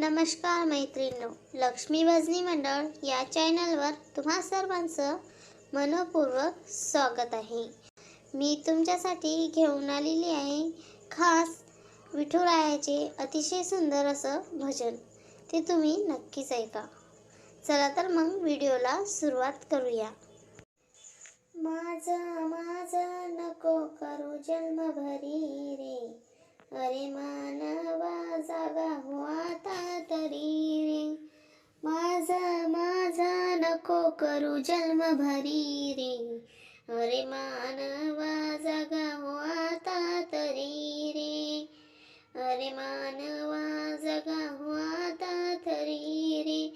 नमस्कार मैत्रिणींनो लक्ष्मी भजनी मंडळ या चॅनलवर तुम्हा सर्वांचं मनपूर्वक स्वागत आहे. मी तुमच्यासाठी घेऊन आलेली आहे खास विठुरायाचे अतिशय सुंदर असं भजन. ते तुम्ही नक्कीच ऐका. चला तर मग व्हिडिओला सुरुवात करूया. माझा माझा नको करू जन्मभरी रे. अरे मा नको करू जन्म भरी रे. अरे मानवा जागा हो आता तरी रे. अरे मानवा जागा हो आता तरी रे.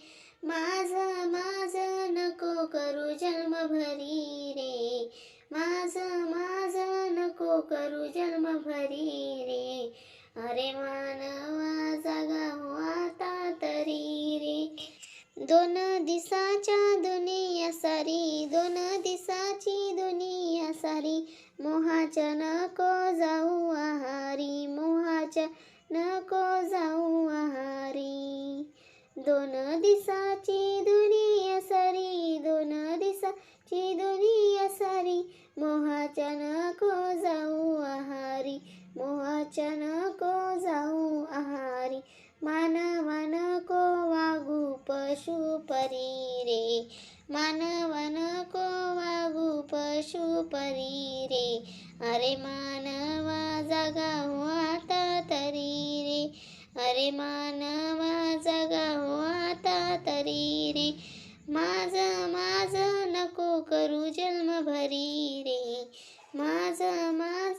माझं माझं नको करू जन्म भरी रे. माझं माझं नको करू जन्म भरी रे. अरे मानवा दोन दिसाच्या दुनिया सारी दोन दिसाची दुनिया सारी. मोहाच्या नको जाऊ आहारी मोहाच्या नको जाऊ आहारी. दोन दिसाची दुनिया सारी दोन दिसाची दुनिया सारी. मोहाच्या नको जाऊ रे. मानवन नको वागू पशु परी रे अरे मानवा जागा आता तरी रे. अरे मानवा जागा आता तरी रे. माझं माझं नको करू जन्म भरी रे. माझ माझ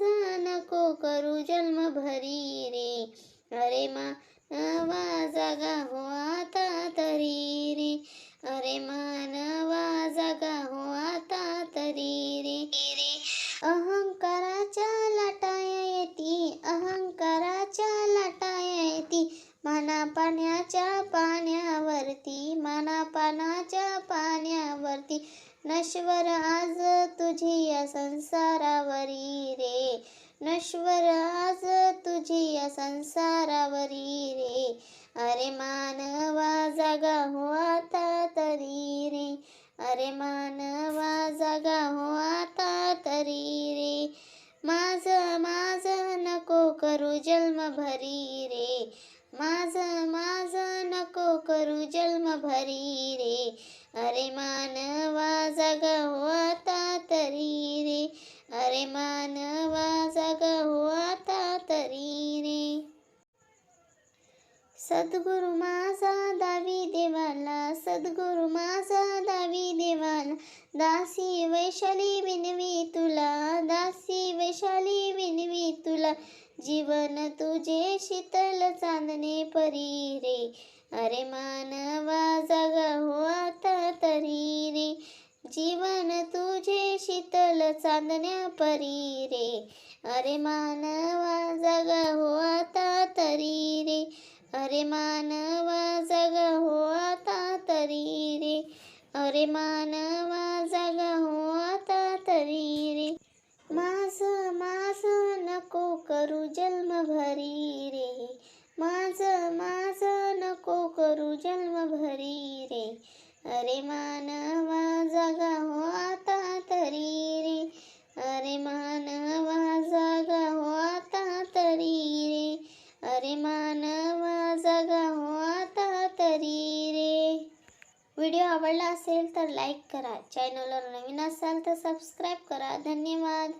नको करू जन्म भरी रे. अरे मानवा जागा हो आता तरी रे. अरे मानवा जगा हो आता तरी रे. रे अहंकाराच्या लाटाया येती अहंकाराच्या लाटाया येती. माना पाण्याच्या पाण्यावरती माना पाण्याच्या पाण्यावरती. नश्वर आज तुझी या संसारावरी रे. नश्वर आज तुझी या संसारावरी रे. अरे मानवा जागा हो आता तरी रे. अरे मानवा जागा हो आता तरी रे. माझं माझं नको करू जन्म भरी रे. माझं माझं नको करू जन्म भरी रे. अरे मानवा जागा हो आता तरी सद्गुरु माझा दावी देवाला सद्गुरु माझा दावी देवाला. दासी वैशाली विनवी तुला दासी वैशाली विनवी तुला. जीवन तुझे शीतल चांदणे परी रे. अरे मानवा जागा हो आता तरी रे. जीवन तुझे शीतल चांदण्या परी रे. अरे मानवा जागा हो आता तरी रे. अरे मानवा जागा हो आता तरी रे. अरे मानवा जागा हो आता तरी रे. माझं मास नको करू जन्म भरी रे. माझं माझं नको करू जन्म भरी रे. अरे मानवा जागा हो आता तरी रे. अरे मानवा व्हिडिओ आवडला असेल तर लाईक करा. चॅनलवर नवीन असाल तर सबस्क्राईब करा. धन्यवाद.